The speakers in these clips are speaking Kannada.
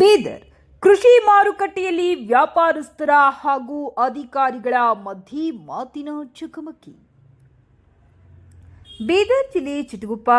ಬೀದರ್ ಕೃಷಿ ಮಾರುಕಟ್ಟೆಯಲ್ಲಿ ವ್ಯಾಪಾರಸ್ಥರ ಹಾಗೂ ಅಧಿಕಾರಿಗಳ ಮಧ್ಯೆ ಮಾತಿನ ಚಕಮಕಿ. ಬೀದರ್ ಜಿಲ್ಲೆ ಚಿಟಗುಪ್ಪ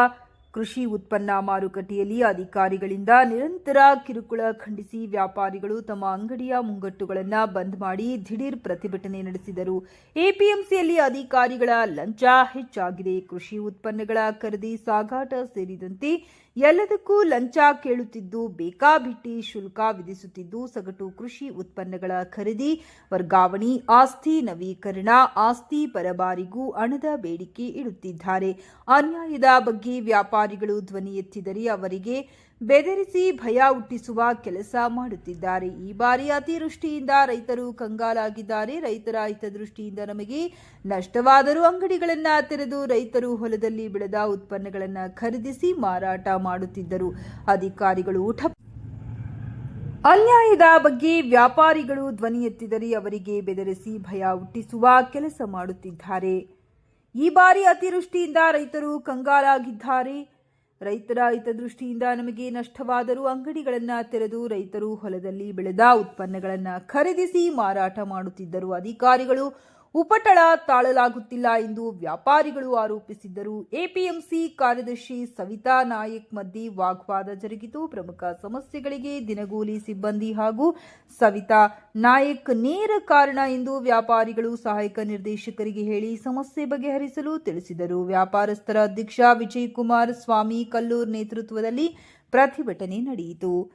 ಕೃಷಿ ಉತ್ಪನ್ನ ಮಾರುಕಟ್ಟೆಯಲ್ಲಿ ಅಧಿಕಾರಿಗಳಿಂದ ನಿರಂತರ ಕಿರುಕುಳ ಖಂಡಿಸಿ ವ್ಯಾಪಾರಿಗಳು ತಮ್ಮ ಅಂಗಡಿಯ ಮುಂಗಟ್ಟುಗಳನ್ನು ಬಂದ್ ಮಾಡಿ ದಿಢೀರ್ ಪ್ರತಿಭಟನೆ ನಡೆಸಿದರು. ಎಪಿಎಂಸಿಯಲ್ಲಿ ಅಧಿಕಾರಿಗಳ ಲಂಚ ಹೆಚ್ಚಾಗಿದೆ. ಕೃಷಿ ಉತ್ಪನ್ನಗಳ ಖರೀದಿ ಸಾಗಾಟ ಸೇರಿದಂತೆ ಎಲ್ಲದಕ್ಕೂ ಲಂಚ ಕೇಳುತ್ತಿದ್ದು ಬೇಕಾಬಿಟ್ಟಿ ಶುಲ್ಕ ವಿಧಿಸುತ್ತಿದ್ದು, ಸಗಟು ಕೃಷಿ ಉತ್ಪನ್ನಗಳ ಖರೀದಿ, ವರ್ಗಾವಣೆ, ಆಸ್ತಿ ನವೀಕರಣ, ಆಸ್ತಿ ಪರಬಾರಿಗೂ ಹಣದ ಬೇಡಿಕೆ ಇಡುತ್ತಿದ್ದಾರೆ. ಅನ್ಯಾಯದ ಬಗ್ಗೆ ವ್ಯಾಪಾರಿಗಳು ಧ್ವನಿ ಎತ್ತಿದರೆ ಅವರಿಗೆ ಬೆದರಿಸಿ ಭಯ ಹುಟ್ಟಿಸುವ ಕೆಲಸ ಮಾಡುತ್ತಿದ್ದಾರೆ. ಈ ಬಾರಿ ಅತಿವೃಷ್ಟಿಯಿಂದ ರೈತರು ಕಂಗಾಲಾಗಿದ್ದಾರೆ. ರೈತರ ಹಿತದೃಷ್ಟಿಯಿಂದ ನಮಗೆ ನಷ್ಟವಾದರೂ ಅಂಗಡಿಗಳನ್ನು ತೆರೆದು ರೈತರು ಹೊಲದಲ್ಲಿ ಬೆಳೆದ ಉತ್ಪನ್ನಗಳನ್ನು ಖರೀದಿಸಿ ಮಾರಾಟ ಮಾಡುತ್ತಿದ್ದರು. ಅಧಿಕಾರಿಗಳು ಅನ್ಯಾಯದ ಬಗ್ಗೆ ವ್ಯಾಪಾರಿಗಳು ಧ್ವನಿ ಎತ್ತಿದರೆ ಅವರಿಗೆ ಬೆದರಿಸಿ ಭಯ ಹುಟ್ಟಿಸುವ ಕೆಲಸ ಮಾಡುತ್ತಿದ್ದಾರೆ. ಈ ಬಾರಿ ಅತಿವೃಷ್ಟಿಯಿಂದ ರೈತರು ಕಂಗಾಲಾಗಿದ್ದಾರೆ. ರೈತರ ಹಿತದೃಷ್ಟಿಯಿಂದ ನಮಗೆ ನಷ್ಟವಾದರೂ ಅಂಗಡಿಗಳನ್ನು ತೆರೆದು ರೈತರು ಹೊಲದಲ್ಲಿ ಬೆಳೆದ ಉತ್ಪನ್ನಗಳನ್ನು ಖರೀದಿಸಿ ಮಾರಾಟ ಮಾಡುತ್ತಿದ್ದರು ಅಧಿಕಾರಿಗಳು. ಉಪಟಳ ತಾಳಲಾಗುತ್ತಿಲ್ಲ ಎಂದು ವ್ಯಾಪಾರಿಗಳು ಆರೋಪಿಸಿದ್ದರು. ಎಪಿಎಂಸಿ ಕಾರ್ಯದರ್ಶಿ ಸವಿತಾ ನಾಯಕ್ ಮಧ್ಯೆ ವಾಗ್ವಾದ ಜರುಗಿತು. ಪ್ರಮುಖ ಸಮಸ್ಯೆಗಳಿಗೆ ದಿನಗೂಲಿ ಸಿಬ್ಬಂದಿ ಹಾಗೂ ಸವಿತಾ ನಾಯಕ್ ನೇರ ಕಾರಣ ಎಂದು ವ್ಯಾಪಾರಿಗಳು ಸಹಾಯಕ ನಿರ್ದೇಶಕರಿಗೆ ಹೇಳಿ ಸಮಸ್ಯೆ ಬಗೆಹರಿಸಲು ತಿಳಿಸಿದರು. ವ್ಯಾಪಾರಸ್ಥರ ಅಧ್ಯಕ್ಷ ವಿಜಯ್ ಕುಮಾರ್ ಸ್ವಾಮಿ ಕಲ್ಲೂರ್ ನೇತೃತ್ವದಲ್ಲಿ ಪ್ರತಿಭಟನೆ ನಡೆಯಿತು.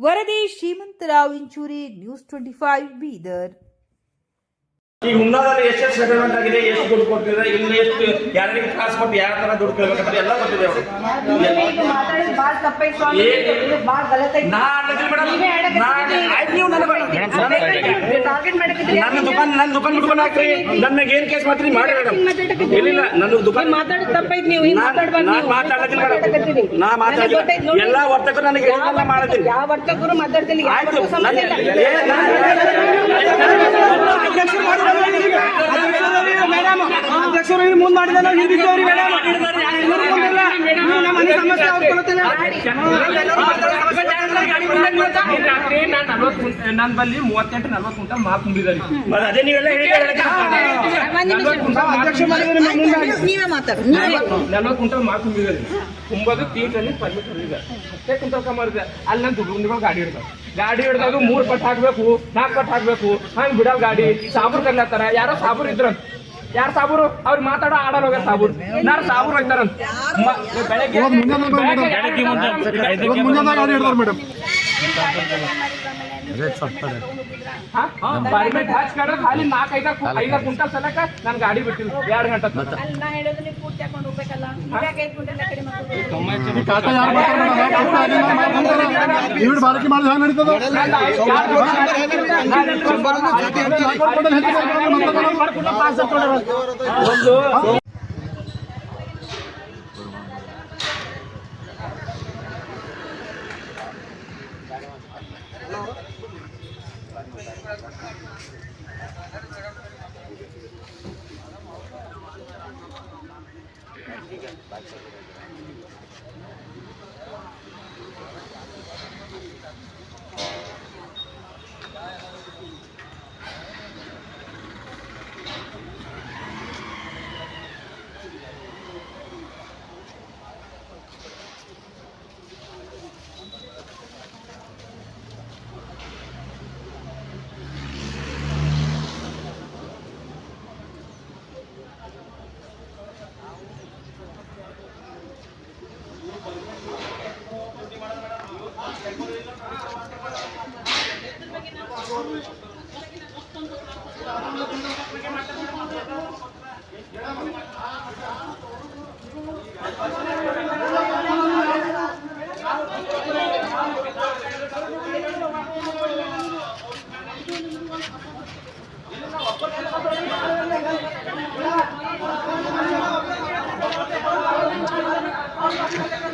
ವರದಿ Shrimantrao Inchuri, news twenty five Bidar. ಈ ಹುಮ್ನಾದಲ್ಲಿ ಎಷ್ಟೆಷ್ಟು ಸೆಟಲ್ಮೆಂಟ್ ಆಗಿದೆ ಎಷ್ಟು ದುಡ್ಡು ಕೊಟ್ಟಿದೆ ಇಲ್ಲಿ ಎಷ್ಟು ಯಾರಿಗೆ ಕಾಸು ಕೊಟ್ಟು ಯಾವ ತರ ದುಡ್ಡು ಕೇಳ್ಬೇಕಂತ ಎಲ್ಲ ಗೊತ್ತಿದೆ. ನನ್ನ ದುಕಾನ್ ನನ್ನ ದುಕಾನ್ ಬಿಟ್ಕೊಂಡು ಹಾಕ್ರಿ ನನ್ನ ಏನ್ ಕೇಸ್ ಮಾಡ್ತೀನಿ ಮಾಡಿ ಮೇಡಮ್ ಇಲ್ಲ ನನ್ನ ದುಕಾನ್. ಮಾತಾಡೋದಿಲ್ಲ. ಮೇಡಮ್ ನಾ ಮಾತಾಡಿಲ್ಲ ಎಲ್ಲಾ ವರ್ತಕರು ನನಗೆ ಹೇಳಿದ್ದನ್ನ ಮಾಡ್ತೀನಿ ಯಾವ ವರ್ತಕರು ಮಾತಾಡ್ತೀನಿ ಆಯ್ತು ಮೇಡಮ್ ಅಧ್ಯಕ್ಷರು ಇಲ್ಲಿ ಮುಂದೆ ಮೇಡಮ್. ನೀವು ನಮ್ಮ ಮನೆ ಸಮಸ್ಯೆ ಅವ್ರು ಕೊಡುತ್ತಿಲ್ಲ. ನನ್ನ ಬಲ್ಲಿ ಮೂವತ್ತೆಂಟು ನಲ್ವತ್ತು ಕುಂಟಲ್ ಮಾಲ್ ತುಂಬಿದ್ದಾರೆ ನೀವೆಲ್ಲ ನಲ್ವತ್ತು ಕುಂಟಲ್ ಮಾಲ್ ತುಂಬಿದ್ದಾರೆ ತುಂಬೋದು ತೀಟಲ್ಲಿ ಪರ್ಮಿಟ್ ಅಷ್ಟೇ ಕುಂಟಲ್ ಅಲ್ಲಿ ನನ್ನ ಗಾಡಿ ಹಿಡ್ದಾವ ಗಾಡಿ ಹಿಡ್ದಾಗ ಮೂರು ಪಟ್ ಹಾಕ್ಬೇಕು ನಾಲ್ಕು ಪಟ್ ಹಾಕ್ಬೇಕು ಹಂಗೆ ಬಿಡಲ್ ಗಾಡಿ. ಸಾಬೂರ್ ಕರ್ಲತ್ತಾರ ಯಾರೋ ಸಾಬೂರ್ ಇದ್ರಂತ ಯಾರು ಸಾಬೂರು? ಅವ್ರು ಮಾತಾಡೋ ಆಡಲ್ ಹೋಗ್ಯಾರ ಸಾಬೂರು. ನಾರು ಸಾಬೂರು ಮೇಡಮ್. ಪರ್ಮಿಟ್ ಹಚ್ಕೊಂಡ್ರೆ ಖಾಲಿ ನಾಲ್ಕು ಐದಾರು ಐದಾರು ಕುಂಟಲ್ ಸಲಕ ನಾನು ಗಾಡಿ ಬಿಟ್ಟಿಲ್ಲ ಎರಡು ಗಂಟೆ ತನಕ. ఈవిడ బాలకి మాట నడీతదా